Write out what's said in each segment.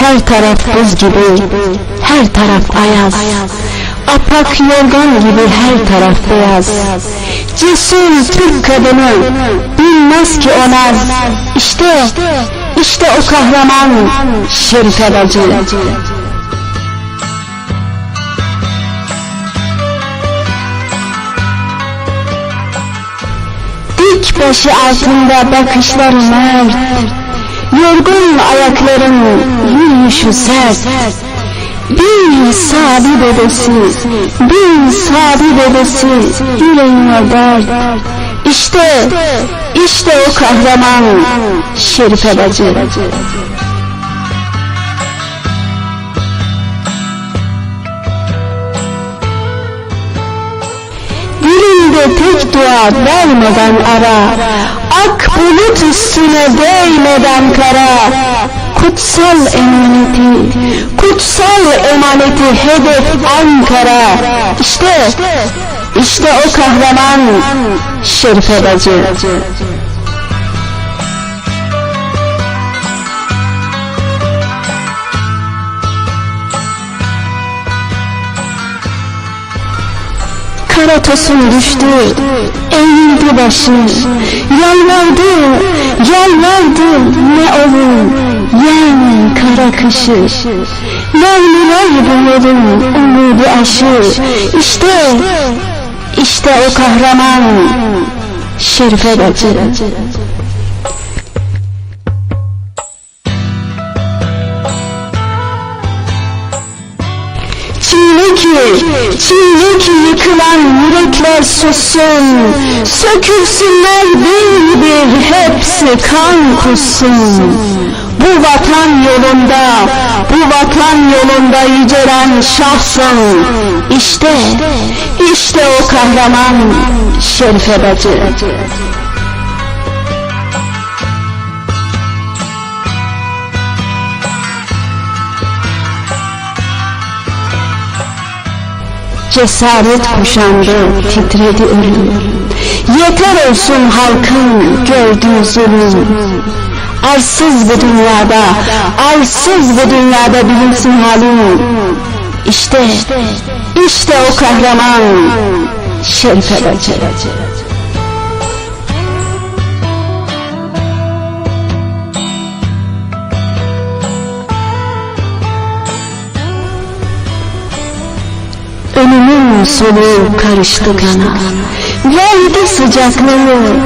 Her taraf buz gibi, her taraf ayaz. Apak yorgan gibi her taraf beyaz. Cesur Türk kadını, bilmez ki o naz. İşte, işte o kahraman Şerife bacı. Dik başı altında bakışları mert Yorgun ayakların yürüyüşü sert. Bir sabi bebesi, bir sabi bebesi yüreğine dert. İşte, işte o kahraman Şerife bacı. Dilinde tek dua vermeden ara Ak bulut üstüne değmeden kara Kutsal emaneti, kutsal emaneti hedef Ankara. İşte, işte o kahraman Şerife bacı Kara tosun düştü, eğildi başı, yalvardı, yalvardı ne olur, yen kara kışı. Yavrular duyarım umudu aşı, işte, işte o kahraman, Şerife bacı. Ki, çiğne ki yıkılan yürekler sussun Sökülsünler bir bir hepsi kan kussun. Bu vatan yolunda, bu vatan yolunda yücelen şahsın. İşte, işte o kahraman Şerife bacı Cesaret kuşandı, titredi ölüm. Yeter olsun halkın gördüğü zulüm. Arsız bu dünyada, arsız bu dünyada bilinsin halim. İşte, işte o kahraman Şerife bacı. Ölümün soluğu karıştı kana. Verdi sıcaklığı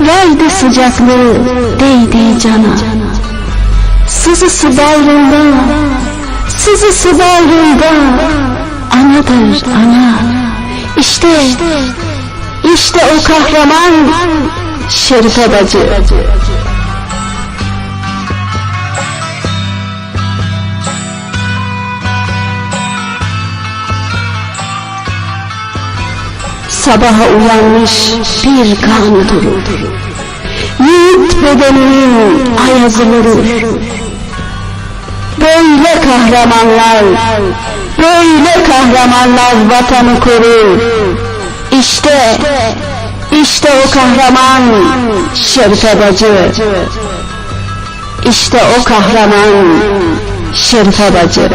Verdi sıcaklığı Değdi cana. Sızısı bağrında Sızısı bağrında Anadır ana. İşte işte o kahraman Şerife bacı Sabaha uyanmış bir kan durur Yiğit bedeninin ayazı vurur Böyle kahramanlar Böyle kahramanlar vatanı korur. İşte işte o kahraman Şerife bacı. İşte o kahraman Şerife bacı